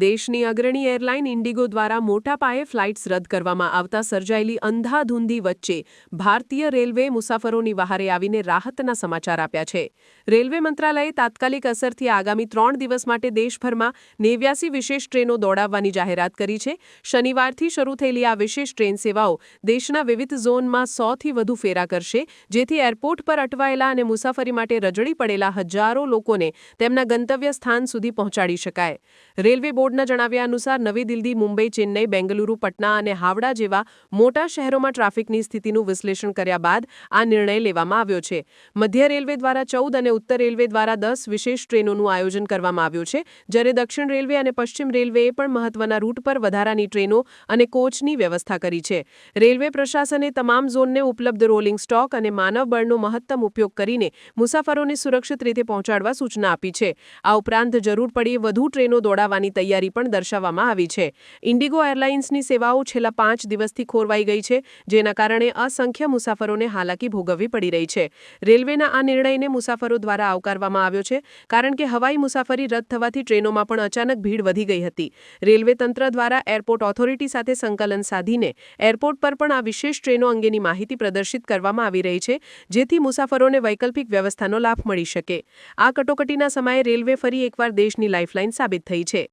દેશની અગ્રણી airline Indigo દ્વારા મોટા પાયે ફ્લાઇટ્સ રદ કરવામાં આવતા સર્જાયેલી અંધાધૂંધી વચ્ચે ભારતીય રેલવે મુસાફરોની વહારે આવીને રાહતના સમાચાર આપ્યા છે. રેલવે મંત્રાલયે તાત્કાલિક અસરથી આગામી ત્રણ દિવસ માટે દેશભરમાં નેવ્યાસી વિશેષ ટ્રેનો દોડાવવાની જાહેરાત કરી છે. શનિવારથી શરૂ થયેલી આ વિશેષ ટ્રેન સેવાઓ દેશના વિવિધ ઝોનમાં સોથી વધુ ફેરા કરશે, જેથી એરપોર્ટ પર અટવાયેલા અને મુસાફરી માટે રજળી પડેલા હજારો લોકોને તેમના ગંતવ્ય સ્થાન સુધી પહોંચાડી શકાય. રેલવે બોર્ડના જણાવ્યા અનુસાર નવી દિલ્હી, મુંબઈ, ચેન્નઈ, બેંગલુરુ, પટના અને હાવડા જેવા મોટા શહેરોમાં ટ્રાફિકની સ્થિતિનું વિશ્લેષણ કર્યા બાદ આ નિર્ણય લેવામાં આવ્યો છે. મધ્ય રેલવે દ્વારા ચૌદ અને ઉત્તર રેલવે દ્વારા દસ વિશેષ ટ્રેનોનું આયોજન કરવામાં આવ્યું છે, જ્યારે દક્ષિણ રેલવે અને પશ્ચિમ રેલવેએ પણ મહત્વના રૂટ પર વધારાની ટ્રેનો અને કોચની વ્યવસ્થા કરી છે. રેલવે પ્રશાસને તમામ ઝોનને ઉપલબ્ધ રોલિંગ સ્ટોક અને માનવબળનો મહત્તમ ઉપયોગ કરીને મુસાફરોને સુરક્ષિત રીતે પહોંચાડવા સૂચના આપી છે. આ ઉપરાંત જરૂર પડી વધુ ટ્રેનો દોડાવવાની તૈયારી પણ દર્શાવવામાં આવી છે. ઇન્ડિગો એરલાઇન્સની સેવાઓ છેલ્લા પાંચ દિવસથી ખોરવાઈ ગઈ છે, જેના કારણે અસંખ્ય મુસાફરોને હાલાકી ભોગવવી પડી રહી છે. રેલવેના આ નિર્ણયને મુસાફરો દ્વારા આવકારવામાં આવ્યો છે, કારણ કે હવાઈ મુસાફરી રદ થવાથી ટ્રેનોમાં પણ અચાનક ભીડ વધી ગઈ હતી. રેલવે તંત્ર દ્વારા એરપોર્ટ ઓથોરિટી સાથે સંકલન સાધીને એરપોર્ટ પર પણ આ વિશેષ ટ્રેનો અંગેની માહિતી પ્રદર્શિત કરવામાં આવી રહી છે, જેથી મુસાફરોને વૈકલ્પિક વ્યવસ્થાનો લાભ મળી શકે. આ કટોકટીના સમયે રેલવે ફરી એકવાર દેશની લાઇફલાઇન સાબિત થઈ છે.